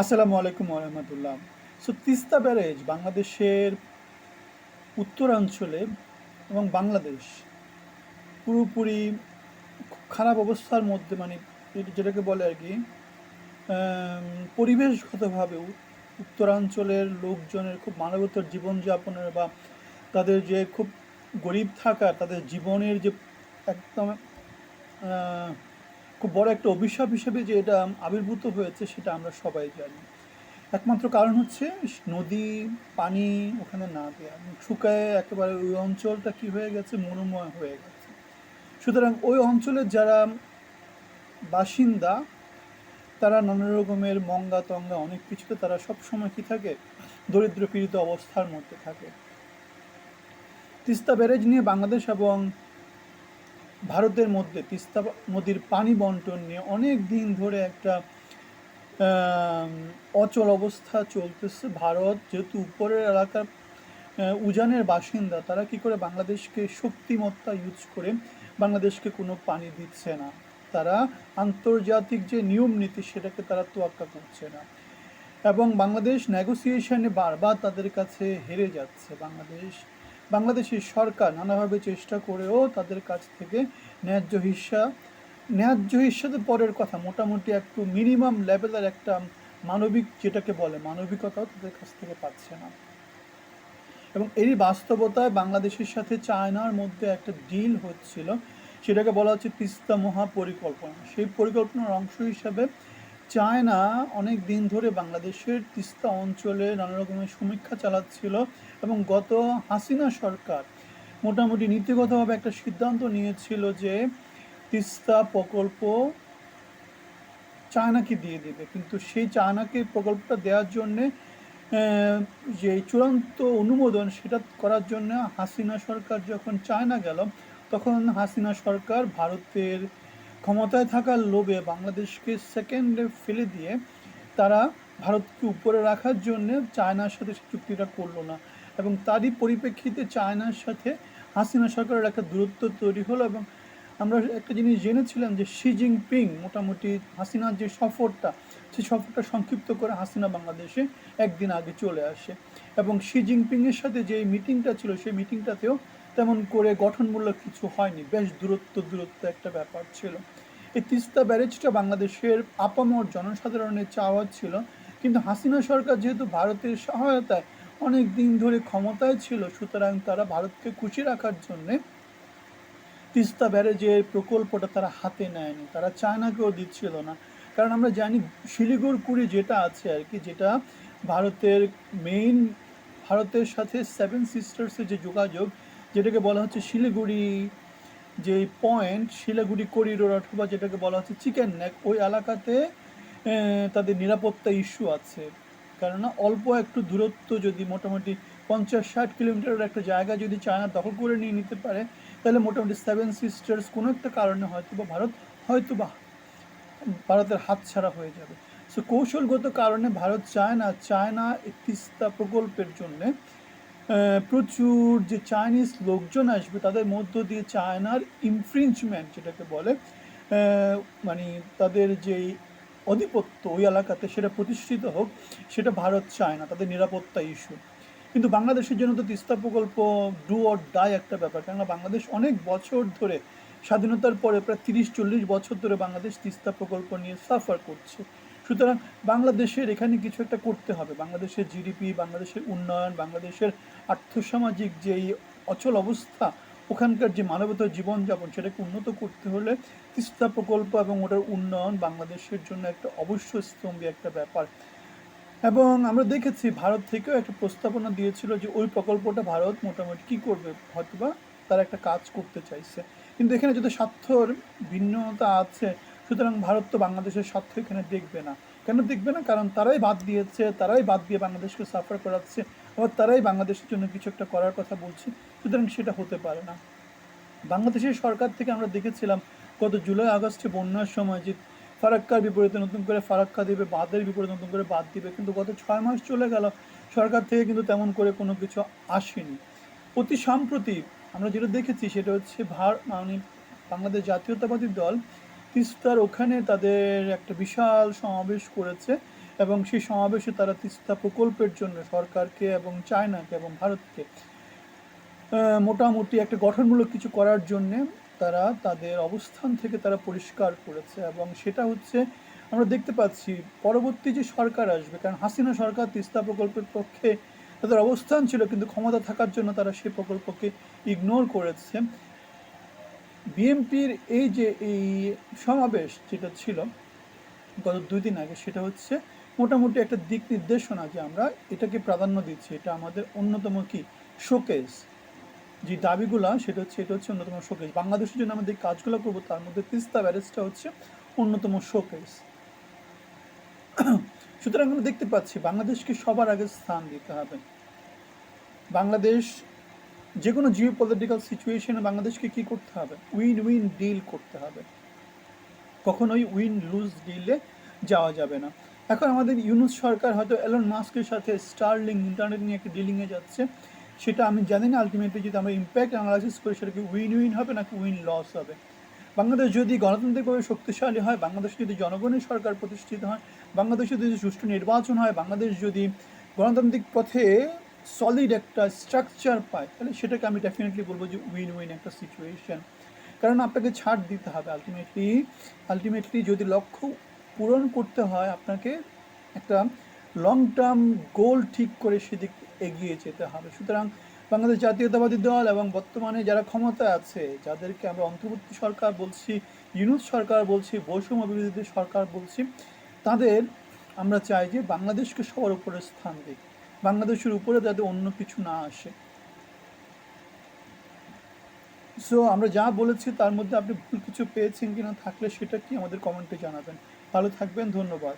আসসালামু আলাইকুম রহমতুল্লাহ। So Teesta barrage বাংলাদেশের উত্তরাঞ্চলে এবং বাংলাদেশ পুরোপুরি খারাপ অবস্থার মধ্যে মানে যেটাকে বলে আর কি আম, পরিবেশগতভাবে উত্তরাঞ্চলের লোকজনের খুব মানবতর জীবনযাপনের বা তাদের যে খুব গরিব থাকা তাদের জীবনের যে একদম খুব বড় একটা অভিশাপ হিসেবে যে এটা আবির্ভূত হয়েছে, সেটা আমরা সবাই জানি। একমাত্র কারণ হচ্ছে নদী, পানি ওখানে না দেওয়া শুকায় একেবারে ওই অঞ্চলটা কি হয়ে গেছে? মনোময় হয়ে গেছে। সুতরাং ওই অঞ্চলের যারা বাসিন্দা, তারা নানা রকমের মঙ্গা তঙ্গা, অনেক কিছুতে তারা সবসময় কি থাকে? দরিদ্র পীড়িত অবস্থার মধ্যে থাকে। তিস্তা ব্যারেজ নিয়ে বাংলাদেশ এবং ভারতের মধ্যে তিস্তা নদীর পানি বন্টন নিয়ে অনেক দিন ধরে একটা অচল অবস্থা চলতেছে ভারত। যেহেতু উপরের এলাকার উজানের বাসিন্দা, তারা কি করে বাংলাদেশকে শক্তিমত্তা ইউজ করে বাংলাদেশকে কোনো পানি দিচ্ছে না? তারা আন্তর্জাতিক যে নিয়ম নীতি, সেটাকে তারা তোয়াক্কা করছে না। এবং বাংলাদেশ নেগোসিয়েশনে বারবার তাদের কাছে হেরে যাচ্ছে। বাংলাদেশ বাংলাদেশের সরকার নানাভাবে চেষ্টা করেও তাদের কাছ থেকে ন্যায্য হিস্সা ন্যায্য হিস্সা তো পরের কথা, মোটামুটি একটু মিনিমাম লেভেলের একটা মানবিক যেটাকে বলে, মানবিকতাও তাদের কাছ থেকে পাচ্ছে না। এবং এরই বাস্তবতায় বাংলাদেশের সাথে চায়নার মধ্যে একটা ডিল হচ্ছিল, সেটাকে বলা হচ্ছে তিস্তা মহা পরিকল্পনা সেই পরিকল্পনার অংশ হিসাবে চায়না অনেক দিন ধরে বাংলাদেশের তিস্তা অঞ্চলে নানা রকমের সমীক্ষা চালাচ্ছিল এবং গত হাসিনা সরকার মোটামুটি নীতিগতভাবে একটা সিদ্ধান্ত নিয়েছিল যে তিস্তা প্রকল্প চায়নাকে দিয়ে দেবে। কিন্তু সেই চায়নাকে প্রকল্পটা দেওয়ার জন্যে যে চূড়ান্ত অনুমোদন সেটা করার জন্য হাসিনা সরকার যখন চায়না গেল, তখন হাসিনা সরকার ভারতের ক্ষমতায় থাকার লোভে বাংলাদেশকে সেকেন্ডে ফেলে দিয়ে তারা ভারতকে উপরে রাখার জন্য চায়নার সাথে সে চুক্তিটা করল না এবং তারই পরিপ্রেক্ষিতে চায়নার সাথে হাসিনা সরকারের একটা দূরত্ব তৈরি হলো এবং আমরা একটা জিনিস জেনেছিলাম যে শি জিনপিং মোটামুটি হাসিনার যে সফরটা সেই সফরটা সংক্ষিপ্ত করে হাসিনা বাংলাদেশে একদিন আগে চলে আসে এবং শি জিনপিংয়ের সাথে যে মিটিংটা ছিল, সেই মিটিংটাতেও তেমন করে গঠনমূলক কিছু হয়নি। বেশ দূরত্ব দূরত্ব একটা ব্যাপার ছিল। এই তিস্তা ব্যারেজটা বাংলাদেশের আপামর জনসাধারণের চাওয়া ছিল। কিন্তু হাসিনা সরকার যেহেতু ভারতের সহায়তায় অনেক দিন ধরে ক্ষমতায় ছিল, সুতরাং তারা ভারতকে খুশি রাখার জন্যে তিস্তা ব্যারেজের প্রকল্পটা তারা হাতে নেয়নি। তারা চায়নাকেও দিচ্ছিল না। কারণ আমরা জানি, শিলিগুড় কুড়ি যেটা আছে আর কি, যেটা ভারতের মেইন ভারতের সাথে সেভেন সিস্টার্সের যে যোগাযোগ, যেটাকে বলা হচ্ছে শিলিগুড়ি যে পয়েন্ট শিলিগুড়ি করিডোর অথবা যেটাকে বলা হচ্ছে চিকেন নেক ওই এলাকাতে তাদের নিরাপত্তা ইস্যু আছে। কেননা অল্প একটু দূরত্ব যদি মোটামুটি পঞ্চাশ ষাট কিলোমিটারের একটা জায়গা যদি চায়না দখল করে নিয়ে নিতে পারে, তাহলে মোটামুটি সেভেন সিস্টার্স কোনো একটা কারণে হয়তো বা ভারত হয়তো বা ভারতের হাতছাড়া হয়ে যাবে। সো কৌশলগত কারণে ভারত চায় না চায়না তিস্তা প্রকল্পের জন্যে। প্রচুর যে চাইনিজ লোকজন আসবে, তাদের মধ্য দিয়ে চায়নার ইনফ্রিঞ্চমেন্ট যেটাকে বলে মানে তাদের যেই আধিপত্য ওই এলাকাতে সেটা প্রতিষ্ঠিত হোক, সেটা ভারত চায় না তাদের নিরাপত্তা ইস্যু কিন্তু বাংলাদেশের জন্য তো তিস্তা প্রকল্প ডু অর ডাই একটা ব্যাপার, কেননা বাংলাদেশ অনেক বছর ধরে, স্বাধীনতার পরে প্রায় তিরিশ, চল্লিশ বছর ধরে বাংলাদেশ তিস্তা প্রকল্প নিয়ে সাফার করছে। সুতরাং বাংলাদেশের এখানে কিছু একটা করতে হবে। বাংলাদেশের জিডিপি বাংলাদেশের উন্নয়ন, বাংলাদেশের আর্থসামাজিক যেই অচল অবস্থা, ওখানকার যে মানবতার জীবনযাপন, সেটাকে উন্নত করতে হলে তিস্তা প্রকল্প এবং ওটার উন্নয়ন বাংলাদেশের জন্য একটা অবশ্য স্তম্ভী একটা ব্যাপার। এবং আমরা দেখেছি ভারত থেকেও একটা প্রস্তাবনা দিয়েছিল যে ওই প্রকল্পটা ভারত মোটামুটি কী করবে, হয়তোবা তারা একটা কাজ করতে চাইছে। কিন্তু এখানে যদি স্বার্থর ভিন্নতা আছে সুতরাং ভারত তো বাংলাদেশের স্বার্থ এখানে দেখবে না। কেন দেখবে না? কারণ তারাই বাদ দিয়েছে, তারাই বাদ দিয়ে বাংলাদেশকে সাফার করাচ্ছে, আবার তারাই বাংলাদেশের জন্য কিছু একটা করার কথা বলছে, সুতরাং সেটা হতে পারে না। বাংলাদেশের সরকার থেকে আমরা দেখেছিলাম গত জুলাই, আগস্টে বন্যার সময় যে ফারাক্কার বিপরীতে নতুন করে ফারাক্কা দেবে, বাঁধের বিপরীতে নতুন করে বাদ দিবে, কিন্তু গত ছয় মাস চলে গেল, সরকার থেকে কিন্তু তেমন করে কোনো কিছু আসেনি। অতি সম্প্রতি আমরা যেটা দেখেছি সেটা হচ্ছে ভার মানে বাংলাদেশ জাতীয়তাবাদী দল তিস্তার ওখানে তাদের একটা বিশাল সমাবেশ করেছে এবং সেই সমাবেশে তারা তিস্তা প্রকল্পের জন্য সরকারকে এবং চায়নাকে এবং ভারতকে মোটামুটি একটা গঠনমূলক কিছু করার জন্যে তারা তাদের অবস্থান থেকে তারা পরিষ্কার করেছে এবং সেটা হচ্ছে আমরা দেখতে পাচ্ছি পরবর্তী যে সরকার আসবে, কারণ হাসিনা সরকার তিস্তা প্রকল্পের পক্ষে তাদের অবস্থান ছিল কিন্তু ক্ষমতা থাকার জন্য তারা সেই প্রকল্পকে ইগনোর করেছে। বিএনপির এই যে এই সমাবেশ যেটা ছিল গত দুই দিন আগে, সেটা হচ্ছে মোটামুটি একটা দিক নির্দেশনা যে আমরা এটাকে প্রাধান্য দিচ্ছি। এটা আমাদের অন্যতম কি? শোকেস। যে দাবিগুলো, সেটা হচ্ছে, এটা হচ্ছে অন্যতম শোকেস। বাংলাদেশের জন্য আমাদের কাজগুলো করব, তার মধ্যে তিস্তা ব্যারেজটা হচ্ছে অন্যতম শোকেস। সুতরাং আমরা দেখতে পাচ্ছি, বাংলাদেশকে সবার আগে স্থান দিতে হবে। বাংলাদেশ যে কোনো জিও পলিটিক্যাল সিচুয়েশনে বাংলাদেশকে কি করতে হবে? উইন উইন ডিল করতে হবে। কখনোই উইন লুজ ডিলে যাওয়া যাবে না। এখন আমাদের ইউনুস সরকার হয়তো এলন মাস্কের সাথে স্টারলিং ইন্টারনেট নিয়ে একটা ডিলিংয়ে যাচ্ছে। সেটা আমি জানি না আলটিমেটলি যদি আমরা ইম্প্যাক্ট অ্যানালাইসিস করি, সেটা কি উইন উইন হবে নাকি উইন লস হবে? বাংলাদেশ যদি গণতান্ত্রিকভাবে শক্তিশালী হয়, বাংলাদেশ যদি জনগণের সরকার প্রতিষ্ঠিত হয়, বাংলাদেশে যদি সুষ্ঠু নির্বাচন হয়, বাংলাদেশ যদি গণতান্ত্রিক পথে সলিড একটা স্ট্রাকচার পায়, তাহলে সেটাকে আমি ডেফিনেটলি বলব যে উইন উইন একটা সিচুয়েশন কারণ আপনাকে ছাড় দিতে হবে আলটিমেটলি আলটিমেটলি যদি লক্ষ্য পূরণ করতে হয়, আপনাকে একটা লং টার্ম গোল ঠিক করে সেদিক এগিয়ে যেতে হবে। সুতরাং বাংলাদেশ জাতীয়তাবাদী দল এবং বর্তমানে যারা ক্ষমতা আছে, যাদেরকে আমরা অন্তর্বর্তী সরকার বলছি, ইউনুস সরকার বলছি, বৈষম্য বিরোধী সরকার বলছি, তাদের আমরা চাই যে বাংলাদেশকে সবার উপরে স্থান দিক। বাংলাদেশের উপরে যাতে অন্য কিছু না আসে। সো আমরা যা বলেছি তার মধ্যে আপনি ভুল কিছু পেয়েছেন কিনা থাকলে সেটা কি আমাদের কমেন্টে জানাবেন। ভালো থাকবেন, ধন্যবাদ।